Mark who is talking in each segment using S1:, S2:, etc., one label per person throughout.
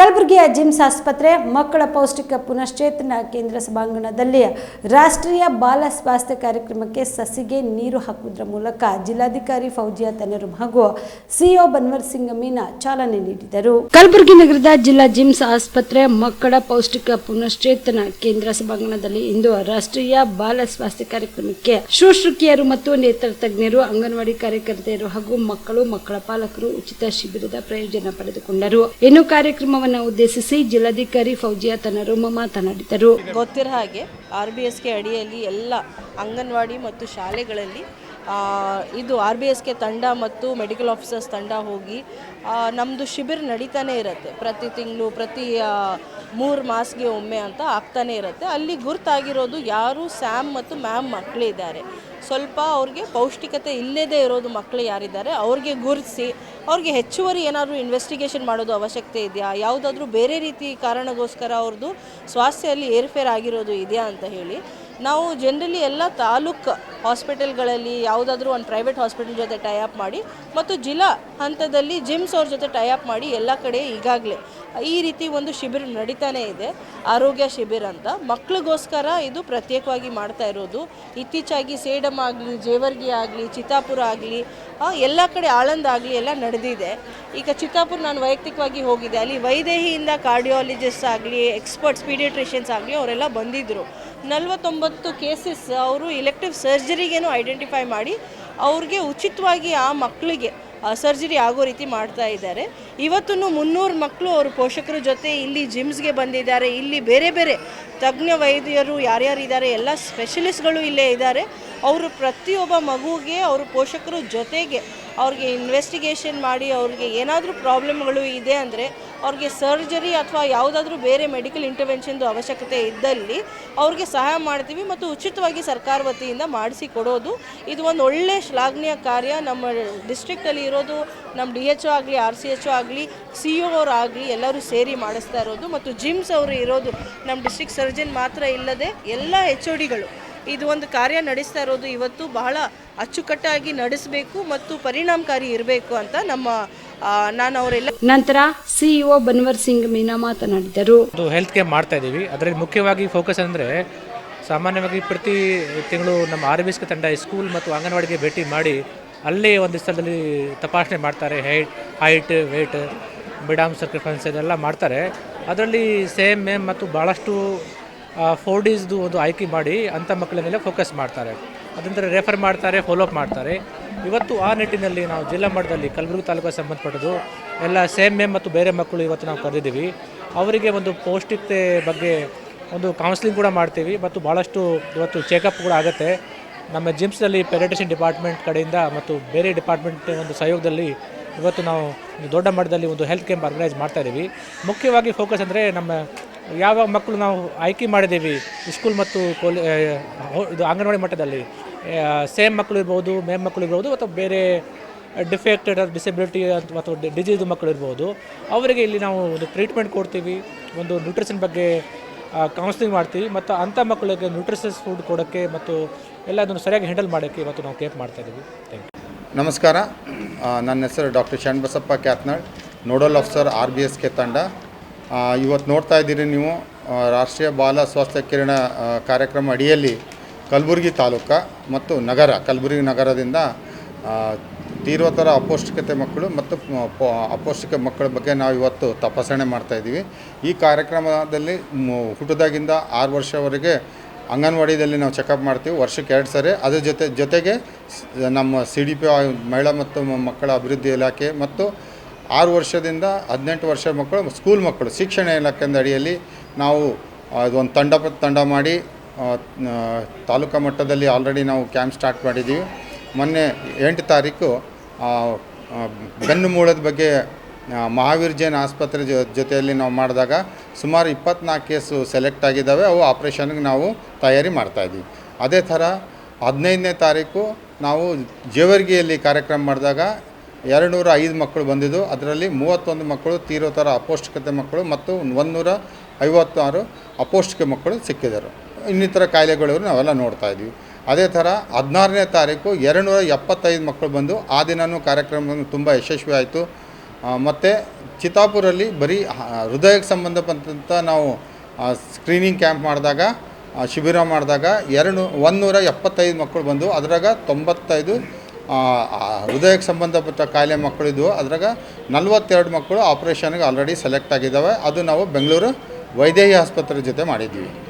S1: ಕಲಬುರಗಿಯ ಜಿಮ್ಸ್ ಆಸ್ಪತ್ರೆ ಮಕ್ಕಳ ಪೌಷ್ಟಿಕ ಪುನಶ್ಚೇತನ ಕೇಂದ್ರ ಸಭಾಂಗಣದಲ್ಲಿ ರಾಷ್ಟ್ರೀಯ ಬಾಲ ಸ್ವಾಸ್ಥ್ಯ ಕಾರ್ಯಕ್ರಮಕ್ಕೆ ಸಸಿಗೆ ನೀರು ಹಾಕುವುದರ ಮೂಲಕ ಜಿಲ್ಲಾಧಿಕಾರಿ ಫೌಜಿಯಾ ತನರು ಹಾಗೂ ಸಿಒ ಬನ್ವರ್ ಸಿಂಗ್ ಮೀನಾ ಚಾಲನೆ ನೀಡಿದರು. ಕಲಬುರಗಿ ನಗರದ ಜಿಲ್ಲಾ ಜಿಮ್ಸ್ ಆಸ್ಪತ್ರೆ ಮಕ್ಕಳ ಪೌಷ್ಟಿಕ ಪುನಶ್ಚೇತನ ಕೇಂದ್ರ ಸಭಾಂಗಣದಲ್ಲಿ ಇಂದು ರಾಷ್ಟ್ರೀಯ ಬಾಲ ಸ್ವಾಸ್ಥ್ಯ ಕಾರ್ಯಕ್ರಮಕ್ಕೆ ಶುಶ್ರೂಕಿಯರು ಮತ್ತು ನೇತ್ರ ತಜ್ಞರು ಅಂಗನವಾಡಿ ಕಾರ್ಯಕರ್ತೆಯರು ಹಾಗೂ ಮಕ್ಕಳು, ಮಕ್ಕಳ ಪಾಲಕರು ಉಚಿತ ಶಿಬಿರದ ಪ್ರಯೋಜನ ಪಡೆದುಕೊಂಡರು. ಇನ್ನು ಕಾರ್ಯಕ್ರಮವನ್ನು ಉದ್ದೇಶಿಸಿ ಜಿಲ್ಲಾಧಿಕಾರಿ ಫೌಜಿಯಾ ತನರು ಮಾತನಾಡಿದರು.
S2: ಗೊತ್ತಿರೋ ಹಾಗೆ ಆರ್ ಬಿ ಎಸ್ಗೆ ಅಡಿಯಲ್ಲಿ ಎಲ್ಲ ಅಂಗನವಾಡಿ ಮತ್ತು ಶಾಲೆಗಳಲ್ಲಿ ಇದು ಆರ್ ಬಿ ಎಸ್ಗೆ ತಂಡ ಮತ್ತು ಮೆಡಿಕಲ್ ಆಫೀಸರ್ಸ್ ತಂಡ ಹೋಗಿ ನಮ್ಮದು ಶಿಬಿರ ನಡೀತಾನೆ ಇರುತ್ತೆ. ಪ್ರತಿ ತಿಂಗಳು, ಪ್ರತಿ ಮೂರು ಮಾಸ್ಗೆ ಒಮ್ಮೆ ಅಂತ ಆಗ್ತಾನೆ ಇರುತ್ತೆ. ಅಲ್ಲಿ ಗುರ್ತಾಗಿರೋದು ಯಾರು ಸ್ಯಾಮ್ ಮತ್ತು ಮ್ಯಾಮ್ ಮಕ್ಕಳಿದ್ದಾರೆ ಸ್ವಲ್ಪ ಅವ್ರಿಗೆ ಪೌಷ್ಟಿಕತೆ ಇಲ್ಲದೇ ಇರೋದು ಮಕ್ಕಳು ಯಾರಿದ್ದಾರೆ, ಅವ್ರಿಗೆ ಗುರುತಿಸಿ ಅವ್ರಿಗೆ ಹೆಚ್ಚುವರಿ ಏನಾದರೂ ಇನ್ವೆಸ್ಟಿಗೇಷನ್ ಮಾಡೋದು ಅವಶ್ಯಕತೆ ಇದೆಯಾ? ಯಾವುದಾದ್ರೂ ಬೇರೆ ರೀತಿ ಕಾರಣಗೋಸ್ಕರ ಅವ್ರದ್ದು ಸ್ವಾಸ್ಥ್ಯಲ್ಲಿ ಏರ್ಫೇರ್ ಆಗಿರೋದು ಇದೆಯಾ ಅಂತ ಹೇಳಿ, ನಾವು ಜನರಲಿ ಎಲ್ಲ ತಾಲೂಕು ಹಾಸ್ಪಿಟಲ್ಗಳಲ್ಲಿ ಯಾವುದಾದ್ರೂ ಒಂದು ಪ್ರೈವೇಟ್ ಹಾಸ್ಪಿಟಲ್ ಜೊತೆ ಟೈಅಪ್ ಮಾಡಿ ಮತ್ತು ಜಿಲ್ಲಾ ಹಂತದಲ್ಲಿ ಜಿಮ್ಸ್ ಅವ್ರ ಜೊತೆ ಟೈಅಪ್ ಮಾಡಿ ಎಲ್ಲ ಕಡೆ ಈಗಾಗಲೇ ಈ ರೀತಿ ಒಂದು ಶಿಬಿರ ನಡೀತಾನೆ ಇದೆ, ಆರೋಗ್ಯ ಶಿಬಿರ ಅಂತ. ಮಕ್ಕಳಿಗೋಸ್ಕರ ಇದು ಪ್ರತ್ಯೇಕವಾಗಿ ಮಾಡ್ತಾ ಇರೋದು. ಇತ್ತೀಚಾಗಿ ಸೇಡಮ್ ಆಗಲಿ, ಜೇವರ್ಗಿ ಆಗಲಿ, ಚಿತ್ತಾಪುರ ಆಗಲಿ ಎಲ್ಲ ಕಡೆ ಆಳಂದ ಆಗಲಿ ಎಲ್ಲ ನಡೆದಿದೆ. ಈಗ ಚಿತ್ತಾಪುರ ನಾನು ವೈಯಕ್ತಿಕವಾಗಿ ಹೋಗಿದ್ದೆ. ಅಲ್ಲಿ ವೈದೇಹಿಯಿಂದ ಕಾರ್ಡಿಯಾಲಜಿಸ್ಟ್ ಆಗಲಿ ಎಕ್ಸ್ಪರ್ಟ್ಸ್ ಪೀಡಿಯಾಟ್ರಿಷಿಯನ್ಸ್ ಆಗಲಿ ಅವರೆಲ್ಲ ಬಂದಿದ್ದರು ನಲವತ್ತೊಂಬತ್ತು ಕೇಸಸ್ ಅವರು ಇಲೆಕ್ಟಿವ್ ಸರ್ಜರಿಗೇನು ಐಡೆಂಟಿಫೈ ಮಾಡಿ ಅವ್ರಿಗೆ ಉಚಿತವಾಗಿ ಆ ಮಕ್ಕಳಿಗೆ ಸರ್ಜರಿ ಆಗೋ ರೀತಿ ಮಾಡ್ತಾ ಇದ್ದಾರೆ. ಇವತ್ತು ಮುನ್ನೂರು ಮಕ್ಕಳು ಅವರು ಪೋಷಕರ ಜೊತೆ ಇಲ್ಲಿ ಜಿಮ್ಸ್ಗೆ ಬಂದಿದ್ದಾರೆ. ಇಲ್ಲಿ ಬೇರೆ ಬೇರೆ ತಜ್ಞ ವೈದ್ಯರು ಯಾರ್ಯಾರು ಇದ್ದಾರೆ ಎಲ್ಲ ಸ್ಪೆಷಲಿಸ್ಟ್ಗಳು ಇಲ್ಲೇ ಇದ್ದಾರೆ. ಅವರು ಪ್ರತಿಯೊಬ್ಬ ಮಗುವಿಗೆ ಅವರು ಪೋಷಕರು ಜೊತೆಗೆ ಅವ್ರಿಗೆ ಇನ್ವೆಸ್ಟಿಗೇಷನ್ ಮಾಡಿ ಅವ್ರಿಗೆ ಏನಾದರೂ ಪ್ರಾಬ್ಲಮ್ಗಳು ಇದೆ ಅಂದರೆ ಅವ್ರಿಗೆ ಸರ್ಜರಿ ಅಥವಾ ಯಾವುದಾದ್ರೂ ಬೇರೆ ಮೆಡಿಕಲ್ ಇಂಟರ್ವೆನ್ಷನ್ದು ಅವಶ್ಯಕತೆ ಇದ್ದಲ್ಲಿ ಅವ್ರಿಗೆ ಸಹಾಯ ಮಾಡ್ತೀವಿ ಮತ್ತು ಉಚಿತವಾಗಿ ಸರ್ಕಾರ ವತಿಯಿಂದ ಮಾಡಿಸಿ ಕೊಡೋದು ಇದು ಒಂದು ಒಳ್ಳೆಯ ಶ್ಲಾಘನೀಯ ಕಾರ್ಯ. ನಮ್ಮ ಡಿಸ್ಟ್ರಿಕ್ಟಲ್ಲಿ ಇರೋದು ನಮ್ಮ ಡಿ ಎಚ್ ಆಗಲಿ ಆರ್ ಸಿ ಎಚ್ ಒ ಆಗಲಿ ಸಿ ಒ ಅವ್ರು ಆಗಲಿ ಎಲ್ಲರೂ ಸೇರಿ ಮಾಡಿಸ್ತಾ ಇರೋದು ಮತ್ತು ಜಿಮ್ಸ್ ಅವರು ಇರೋದು ನಮ್ಮ ಡಿಸ್ಟ್ರಿಕ್ಟ್ ಸರ್ಜನ್ ಮಾತ್ರ ಇಲ್ಲದೆ ಎಲ್ಲ ಎಚ್ ಒ ಡಿಗಳು. ಇದು ಒಂದು ಕಾರ್ಯ ನಡೆಸ್ತಾ ಇರೋದು ಇವತ್ತು ಬಹಳ ಅಚ್ಚುಕಟ್ಟಾಗಿ ನಡೆಸಬೇಕು ಮತ್ತು ಪರಿಣಾಮಕಾರಿ ಇರಬೇಕು ಅಂತ ನಮ್ಮ ನಾನು ಅವರೆಲ್ಲ
S1: ನಂತರ ಸಿಇಒ ಬನ್ವರ್ ಸಿಂಗ್ ಮೀನಾ ಮಾತನಾಡಿದರು.
S3: ಹೆಲ್ತ್ ಕೇರ್ ಮಾಡ್ತಾ ಇದ್ದೀವಿ. ಅದರಲ್ಲಿ ಮುಖ್ಯವಾಗಿ ಫೋಕಸ್ ಅಂದರೆ ಸಾಮಾನ್ಯವಾಗಿ ಪ್ರತಿ ತಿಂಗಳು ನಮ್ಮ ಆರ್ ಬಿ ತಂಡ ಸ್ಕೂಲ್ ಮತ್ತು ಅಂಗನವಾಡಿಗೆ ಭೇಟಿ ಮಾಡಿ ಅಲ್ಲೇ ಒಂದು ಸ್ಥಳದಲ್ಲಿ ತಪಾಸಣೆ ಮಾಡ್ತಾರೆ height height, weight, mid arm circumference ಇದೆಲ್ಲ ಮಾಡ್ತಾರೆ. ಅದರಲ್ಲಿ ಸೇಮ್, ಮೇಮ್ ಮತ್ತು ಭಾಳಷ್ಟು ಫೋರ್ ಡೇಸ್ದು ಒಂದು ಆಯ್ಕೆ ಮಾಡಿ ಅಂಥ ಮಕ್ಕಳ ಮೇಲೆ ಫೋಕಸ್ ಮಾಡ್ತಾರೆ. ಅದಂತರ ರೆಫರ್ ಮಾಡ್ತಾರೆ ಫಾಲೋಅಪ್ ಮಾಡ್ತಾರೆ. ಇವತ್ತು ಆ ನಿಟ್ಟಿನಲ್ಲಿ ನಾವು ಜಿಲ್ಲಾ ಮಟ್ಟದಲ್ಲಿ ಕಲಬುರಗಿ ತಾಲೂಕಿಗೆ ಸಂಬಂಧಪಟ್ಟದ್ದು ಎಲ್ಲ ಸೇಮ್, ಮೇಮ್ ಮತ್ತು ಬೇರೆ ಮಕ್ಕಳು ಇವತ್ತು ನಾವು ಕರೆದಿದ್ದೀವಿ. ಅವರಿಗೆ ಒಂದು ಪೌಷ್ಟಿಕತೆ ಬಗ್ಗೆ ಒಂದು ಕೌನ್ಸಿಲಿಂಗ್ ಕೂಡ ಮಾಡ್ತೀವಿ ಮತ್ತು ಭಾಳಷ್ಟು ಇವತ್ತು ಚೆಕಪ್ ಕೂಡ ಆಗುತ್ತೆ. ನಮ್ಮ ಜಿಮ್ಸ್ನಲ್ಲಿ ಪೆರಿಟೇಷನ್ ಡಿಪಾರ್ಟ್ಮೆಂಟ್ ಕಡೆಯಿಂದ ಮತ್ತು ಬೇರೆ ಡಿಪಾರ್ಟ್ಮೆಂಟ್ ಒಂದು ಸಹಯೋಗದಲ್ಲಿ ಇವತ್ತು ನಾವು ದೊಡ್ಡ ಮಟ್ಟದಲ್ಲಿ ಒಂದು ಹೆಲ್ತ್ ಕ್ಯಾಂಪ್ ಆರ್ಗನೈಸ್ ಮಾಡ್ತಾ ಇದ್ದೀವಿ ಮುಖ್ಯವಾಗಿ ಫೋಕಸ್ ಅಂದರೆ ನಮ್ಮ ಯಾವ ಮಕ್ಕಳು ನಾವು ಆಯ್ಕೆ ಮಾಡಿದ್ದೀವಿ ಸ್ಕೂಲ್ ಮತ್ತು ಕೋಲಿ ಇದು ಅಂಗನವಾಡಿ ಮಟ್ಟದಲ್ಲಿ. ಸೇಮ್ ಮಕ್ಕಳು ಇರ್ಬೋದು ಮೇಮ್ ಮಕ್ಕಳು ಇರ್ಬೋದು ಅಥವಾ ಬೇರೆ ಡಿಫೆಕ್ಟೆಡ್ ಡಿಸೆಬಿಲಿಟಿ ಅಥವಾ ಡಿಸೀಸ್ ಮಕ್ಕಳು ಇರ್ಬೋದು. ಅವರಿಗೆ ಇಲ್ಲಿ ನಾವು ಒಂದು ಟ್ರೀಟ್ಮೆಂಟ್ ಕೊಡ್ತೀವಿ. ಒಂದು ನ್ಯೂಟ್ರಿಷನ್ ಬಗ್ಗೆ ಕೌನ್ಸಿಲಿಂಗ್ ಮಾಡ್ತೀವಿ ಮತ್ತು ಅಂಥ ಮಕ್ಕಳಿಗೆ ನ್ಯೂಟ್ರಿಷಸ್ ಫುಡ್ ಕೊಡೋಕ್ಕೆ ಮತ್ತು ಎಲ್ಲ ಅದನ್ನು ಸರಿಯಾಗಿ ಹ್ಯಾಂಡಲ್ ಮಾಡೋಕ್ಕೆ ಇವತ್ತು ನಾವು ಕೇಪ್ ಮಾಡ್ತಾ ಇದ್ದೀವಿ. ಥ್ಯಾಂಕ್ ಯು
S4: ನಮಸ್ಕಾರ. ನನ್ನ ಹೆಸರು doctor Shanabasappa Kyathnal, nodal officer R B S K ತಂಡ. ಇವತ್ತು ನೋಡ್ತಾ ಇದ್ದೀರಿ ನೀವು ರಾಷ್ಟ್ರೀಯ ಬಾಲ ಸ್ವಾಸ್ಥ್ಯ ಕಿರಣ ಕಾರ್ಯಕ್ರಮ ಅಡಿಯಲ್ಲಿ ಕಲಬುರಗಿ ತಾಲೂಕು ಮತ್ತು ನಗರ, ಕಲಬುರಗಿ ನಗರದಿಂದ ಆ, ಥರ ಅಪೌಷ್ಟಿಕತೆ ಮಕ್ಕಳು ಮತ್ತು ಅಪೌಷ್ಟಿಕ ಮಕ್ಕಳ ಬಗ್ಗೆ ನಾವು ಇವತ್ತು ತಪಾಸಣೆ ಮಾಡ್ತಾ ಇದ್ದೀವಿ. ಈ ಕಾರ್ಯಕ್ರಮದಲ್ಲಿ ಹುಟ್ಟದಾಗಿಂದ ಆರು ವರ್ಷವರೆಗೆ ಅಂಗನವಾಡಿಯಲ್ಲಿ ನಾವು ಚೆಕಪ್ ಮಾಡ್ತೀವಿ. ವರ್ಷಕ್ಕೆ ಎರಡು ಸರಿ. ಅದ್ರ ಜೊತೆ ಜೊತೆಗೆ ನಮ್ಮ ಸಿ ಡಿ ಪಿ ಮಹಿಳಾ ಮತ್ತು ಮಕ್ಕಳ ಅಭಿವೃದ್ಧಿ ಇಲಾಖೆ ಮತ್ತು ಆರು ವರ್ಷದಿಂದ ಹದಿನೆಂಟು ವರ್ಷ ಮಕ್ಕಳು ಸ್ಕೂಲ್ ಮಕ್ಕಳು ಶಿಕ್ಷಣ ಇಲಾಖೆಯಿಂದ ಅಡಿಯಲ್ಲಿ ನಾವು ಅದೊಂದು ತಂಡ ತಂಡ ಮಾಡಿ ತಾಲೂಕಾ ಮಟ್ಟದಲ್ಲಿ ಆಲ್ರೆಡಿ ನಾವು ಕ್ಯಾಂಪ್ ಸ್ಟಾರ್ಟ್ ಮಾಡಿದ್ದೀವಿ. ಮೊನ್ನೆ ಎಂಟು ತಾರೀಕು ಬೆನ್ನು ಮೂಳದ ಬಗ್ಗೆ ಮಹಾವೀರ್ ಜೈನ್ ಆಸ್ಪತ್ರೆ ಜೊತೆಯಲ್ಲಿ ನಾವು ಮಾಡಿದಾಗ ಸುಮಾರು ಇಪ್ಪತ್ನಾಲ್ಕು ಕೇಸು ಸೆಲೆಕ್ಟ್ ಆಗಿದ್ದಾವೆ. ಅವು ಆಪ್ರೇಷನ್ಗೆ ನಾವು ತಯಾರಿ ಮಾಡ್ತಾಯಿದ್ವಿ ಅದೇ ಥರ ಹದಿನೈದನೇ ತಾರೀಕು ನಾವು ಜೇವರ್ಗಿಯಲ್ಲಿ ಕಾರ್ಯಕ್ರಮ ಮಾಡಿದಾಗ ಎರಡು ನೂರ ಐದು ಮಕ್ಕಳು ಬಂದಿದ್ದು. ಅದರಲ್ಲಿ ಮೂವತ್ತೊಂದು ಮಕ್ಕಳು ತೀರೋ ಥರ ಅಪೌಷ್ಟಿಕತೆ ಮಕ್ಕಳು ಮತ್ತು ಒಂದುನೂರ ಐವತ್ತಾರು ಅಪೌಷ್ಟಿಕ ಮಕ್ಕಳು ಸಿಕ್ಕಿದರು ಇನ್ನಿತರ ಕಾಯಿಲೆಗಳು ನಾವೆಲ್ಲ ನೋಡ್ತಾ ಇದ್ದೀವಿ. ಅದೇ ಥರ ಹದಿನಾರನೇ ತಾರೀಕು ಎರಡುನೂರ ಎಪ್ಪತ್ತೈದು ಮಕ್ಕಳು ಬಂದು ಆ ದಿನವೂ ಕಾರ್ಯಕ್ರಮ ತುಂಬ ಯಶಸ್ವಿ ಆಯಿತು. ಮತ್ತು ಚಿತ್ತಾಪುರಲ್ಲಿ ಬರೀ ಹೃದಯಕ್ಕೆ ಸಂಬಂಧಪಟ್ಟಂಥ ನಾವು ಸ್ಕ್ರೀನಿಂಗ್ ಕ್ಯಾಂಪ್ ಮಾಡಿದಾಗ ಶಿಬಿರ ಮಾಡಿದಾಗ ಎರಡು ಒಂದೂರ ಎಪ್ಪತ್ತೈದು ಮಕ್ಕಳು ಬಂದು ಅದ್ರಾಗ ತೊಂಬತ್ತೈದು ಹೃದಯಕ್ಕೆ ಸಂಬಂಧಪಟ್ಟ ಕಾಯಿಲೆ ಮಕ್ಕಳಿದ್ವು ಅದ್ರಾಗ ನಲ್ವತ್ತೆರಡು ಮಕ್ಕಳು ಆಪ್ರೇಷನ್ಗೆ ಆಲ್ರೆಡಿ ಸೆಲೆಕ್ಟ್ ಆಗಿದ್ದಾವೆ. ಅದು ನಾವು ಬೆಂಗಳೂರು ವೈದೇಹಿ ಆಸ್ಪತ್ರೆ ಜೊತೆ ಮಾಡಿದ್ವಿ ಆ,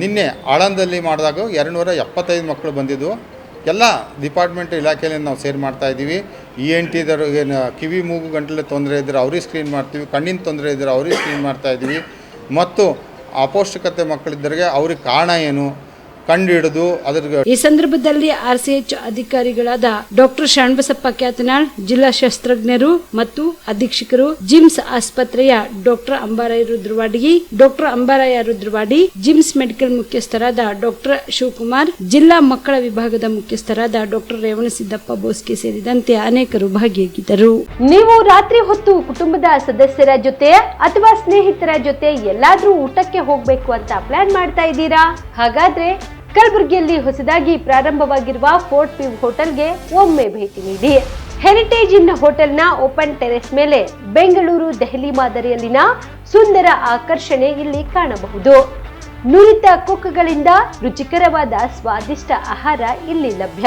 S4: ನಿನ್ನೆ ಆಳಂದಲ್ಲಿ ಮಾಡಿದಾಗ ಎರಡುನೂರ ಎಪ್ಪತ್ತೈದು ಮಕ್ಕಳು ಬಂದಿದ್ದು. ಎಲ್ಲ ಡಿಪಾರ್ಟ್ಮೆಂಟ್ ಇಲಾಖೆಯಲ್ಲಿ ನಾವು ಸೇರ್ ಮಾಡ್ತಾ ಇದ್ದೀವಿ. ಇ ಎನ್ ಟಿದವರು ಏನು, ಕಿವಿ, ಮೂಗು, ಗಂಟಲು ತೊಂದರೆ ಇದ್ದರೆ ಅವ್ರಿಗೆ ಸ್ಕ್ರೀನ್ ಮಾಡ್ತೀವಿ. ಕಣ್ಣಿನ ತೊಂದರೆ ಇದ್ದರೆ ಅವ್ರಿಗೆ ಸ್ಕ್ರೀನ್ ಮಾಡ್ತಾ ಇದ್ದೀವಿ. ಮತ್ತು ಅಪೌಷ್ಟಿಕತೆ ಮಕ್ಕಳಿದ್ದರಿಗೆ ಅವ್ರಿಗೆ ಕಾರಣ ಏನು? ಕಂಡು ಅದರ
S1: ಈ ಸಂದರ್ಭದಲ್ಲಿ ಆರ್ಸಿಎಚ್ ಅಧಿಕಾರಿಗಳಾದ ಡಾಕ್ಟರ್ ಶಾಣಬಸಪ್ಪ ಕ್ಯಾತನಾಳ್ ಜಿಲ್ಲಾ ಶಸ್ತ್ರಜ್ಞರು ಮತ್ತು ಅಧೀಕ್ಷಕರು ಜಿಮ್ಸ್ ಆಸ್ಪತ್ರೆಯ doctor Ambaraya Rudrawadi doctor Ambaraya Rudrawadi GIMS medical ಮುಖ್ಯಸ್ಥರಾದ ಡಾಕ್ಟರ್ ಶಿವಕುಮಾರ್ ಜಿಲ್ಲಾ ಮಕ್ಕಳ ವಿಭಾಗದ ಮುಖ್ಯಸ್ಥರಾದ ಡಾಕ್ಟರ್ ರೇವಣಸಿದ್ದಪ್ಪ ಬೋಸ್ಕೆ ಸೇರಿದಂತೆ ಅನೇಕರು ಭಾಗಿಯಾಗಿದ್ದರು.
S5: ನೀವು ರಾತ್ರಿ ಹೊತ್ತು ಕುಟುಂಬದ ಸದಸ್ಯರ ಜೊತೆ ಅಥವಾ ಸ್ನೇಹಿತರ ಜೊತೆ ಎಲ್ಲಾದ್ರೂ ಊಟಕ್ಕೆ ಹೋಗ್ಬೇಕು ಅಂತ ಪ್ಲಾನ್ ಮಾಡ್ತಾ ಇದ್ದೀರಾ? ಹಾಗಾದ್ರೆ ಕಲಬುರಗಿಯಲ್ಲಿ ಹೊಸದಾಗಿ ಪ್ರಾರಂಭವಾಗಿರುವ ಫೋರ್ಟ್ ವ್ಯೂ ಹೋಟೆಲ್ಗೆ ಒಮ್ಮೆ ಭೇಟಿ ನೀಡಿ. ಹೆರಿಟೇಜ್ ಇನ್ ಹೋಟೆಲ್ನ ಓಪನ್ ಟೆರೆಸ್ ಮೇಲೆ ಬೆಂಗಳೂರು, ದೆಹಲಿ ಮಾದರಿಯಲ್ಲಿನ ಸುಂದರ ಆಕರ್ಷಣೆ ಇಲ್ಲಿ ಕಾಣಬಹುದು. ನುರಿತ ಕುಕ್ಗಳಿಂದ ರುಚಿಕರವಾದ ಸ್ವಾದಿಷ್ಟ ಆಹಾರ ಇಲ್ಲಿ ಲಭ್ಯ.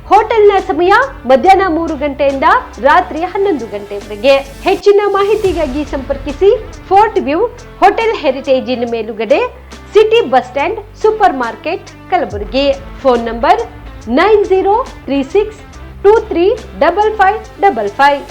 S5: ಹೋಟೆಲ್ನ ಸಮಯ ಮಧ್ಯಾಹ್ನ ಮೂರು ಗಂಟೆಯಿಂದ ರಾತ್ರಿ ಹನ್ನೊಂದು ಗಂಟೆವರೆಗೆ. ಹೆಚ್ಚಿನ ಮಾಹಿತಿಗಾಗಿ ಸಂಪರ್ಕಿಸಿ fort view hotel heritage inn ಮೇಲುಗಡೆ, city bus stand, super market, Kalaburagi. Phone number nine zero three six two three double five double five.